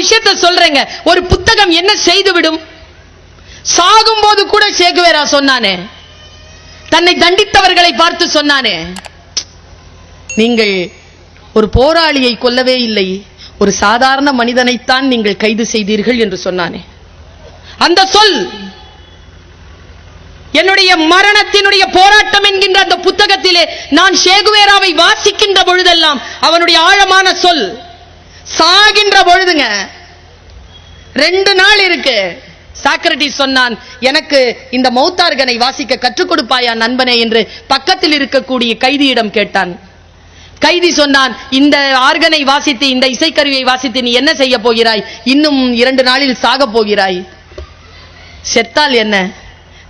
விஷயத்தை சொல்றேங்க. ஒரு புத்தகம் என்ன செய்துவிடும்? சாகும்போது கூட சேகுவேரா சொன்னானே. தன்னை தண்டித்தவர்களை பார்த்து சொன்னானே. நீங்கள் ஒரு போராளியை கொல்லவே இல்லை. ஒரு சாதாரண மனிதனைத்தான் நீங்கள் கைது செய்தீர்கள் என்று சொன்னானே. அந்த சொல் என்னுடைய மரணத்தினுடைய போராட்டம் என்கின்ற அந்த புத்தகத்திலே நான் ஷேகுவேராவை வாசிக்கின்ற பொழுதெல்லாம் அவனுடைய ஆழமான சொல் சாகின்ற பொழுதுங்க. ரெண்டு நாள் இருக்கு. சாக்ரட்டிஸ் சொன்னான் எனக்கு இந்த மௌத்தார்கனை வாசிக்க கற்றுக் கொடுப்பாயா நண்பனே? என்று பக்கத்தில் இருக்கக்கூடிய கைதியிடம் கேட்டான். கைதி சொன்னான் இந்த ஆர்கனை வாசித்து இந்த இசைக்கருவியை வாசித்து நீ என்ன செய்ய போகிறாய்? இன்னும் இரண்டு நாளில் சாகப் போகிறாய். செத்தால் என்ன?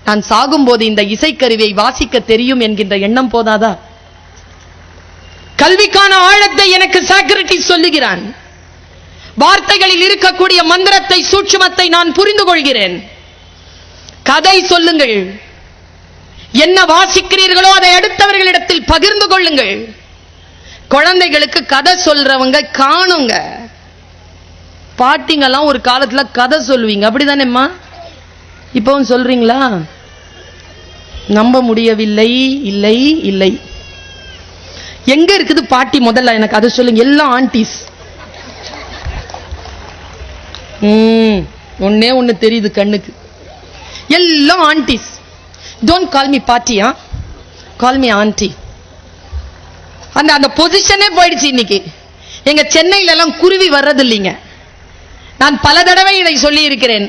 நான் சாகும்போது இந்த இசைக்கருவியை வாசிக்க தெரியும் என்கின்ற எண்ணம் போதாதா? கல்விக்கான ஆழத்தை எனக்கு சாக்ரட்டிஸ் சொல்லுகிறான். வார்த்தைகளில் இருக்கக்கூடிய மந்திரத்தை சூட்சுமத்தை நான் புரிந்து கொள்கிறேன் கதை சொல்லுங்கள். என்ன வாசிக்கிறீர்களோ அதை அடுத்தவர்களிடத்தில் பகிர்ந்து கொள்ளுங்கள். குழந்தைகளுக்கு கதை சொல்றவங்க காணுங்க. பாட்டிங்கெல்லாம் ஒரு காலத்துல கதை சொல்லுவீங்க. அப்படிதானேம்மா? இப்பவும் சொல்றீங்களா? நம்ப முடியவில்லை இல்லை இல்லை. எங்க இருக்குது பாட்டி? முதல்ல எனக்கு அதை சொல்லுங்க. எல்லாம் ஆண்டிஸ் ம் ஒன்னே ஒன்று தெரியுது கண்ணுக்கு. எல்லாம் ஆண்டிஸ் டோன்ட் கால் மீ பாட்டியா கால் மீ ஆண்டி அந்த அந்த பொசிஷனே போயிடுச்சு இன்னைக்கு. எங்க சென்னையிலலாம் குருவி வர்றது இல்லைங்க நான் பல தடவை இதை சொல்லி இருக்கிறேன்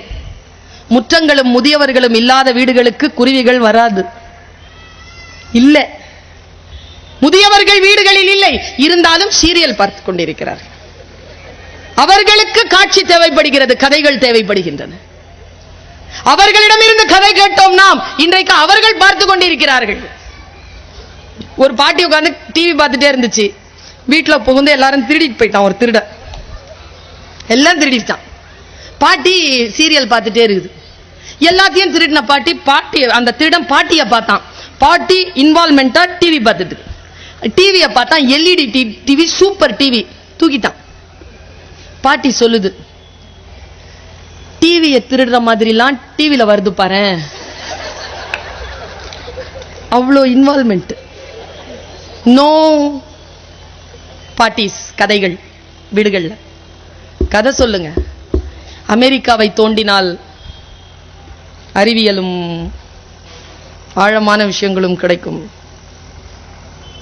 முற்றங்களும் முதியவர்களும் இல்லாத வீடுகளுக்கு குருவிகள் வராது. இல்லை. முதியவர்கள் வீடுகளில் இல்லை. இருந்தாலும் சீரியல் பார்த்து கொண்டிருக்கிறார்கள். அவர்களுக்கு காட்சி தேவைப்படுகிறது கதைகள் தேவைப்படுகின்றன. அவர்களிடமிருந்து கதை கேட்டோம் நாம். இன்றைக்கு அவர்கள் பார்த்து கொண்டிருக்கிறார்கள். ஒரு பாட்டி உட்காந்து டிவி பார்த்துட்டே இருந்துச்சு. வீட்டில் புகுந்து எல்லாரும் திருடிட்டு போயிட்டான் ஒரு திருட. எல்லாம் திருடிட்டான். பாட்டி சீரியல் பார்த்துட்டே இருக்குது. எல்லாத்தையும் திருடின பாட்டி பாட்டி அந்த திருடன் பாட்டியை பார்த்தான். பாட்டி இன்வால்மெண்டா டிவி பார்த்துட்டு டிவியை பார்த்தான் எல்இடி டிவி சூப்பர் டிவி தூக்கிட்டான். பாட்டி சொல்லுது. டிவியை திருடுற மாதிரிலாம் டிவியில் வருது பாரு. அவ்வளோ இன்வால்மெண்ட் நோ பாட்டிஸ் கதைகள் வீடுகளில். கதை சொல்லுங்க. அமெரிக்காவை தோண்டினால் அறிவியலும் ஆழமான விஷயங்களும் கிடைக்கும்.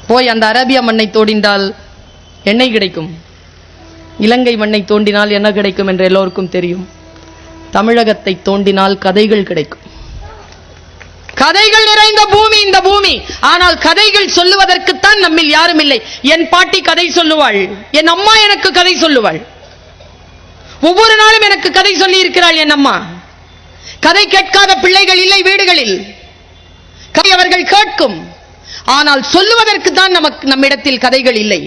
போய் அந்த அரேபிய மண்ணை தோடிந்தால் எண்ணெய் கிடைக்கும். இலங்கை மண்ணை தோண்டினால் என்ன கிடைக்கும் என்று எல்லோருக்கும் தெரியும். தமிழகத்தை தோண்டினால் கதைகள் கிடைக்கும். கதைகள் நிறைந்த பூமி இந்த பூமி. ஆனால் கதைகள் சொல்லுவதற்குத்தான் நம்மில் யாரும் இல்லை. என் பாட்டி கதை சொல்லுவாள். என் அம்மா எனக்கு கதை சொல்லுவாள். ஒவ்வொரு நாளும் எனக்கு கதை சொல்லி இருக்கிறாள் என் அம்மா. கதை கேட்காத பிள்ளைகள் இல்லை வீடுகளில். கதை அவர்கள் கேட்கும். ஆனால் சொல்லுவதற்கு தான் நமக்கு நம்மிடத்தில் கதைகள் இல்லை.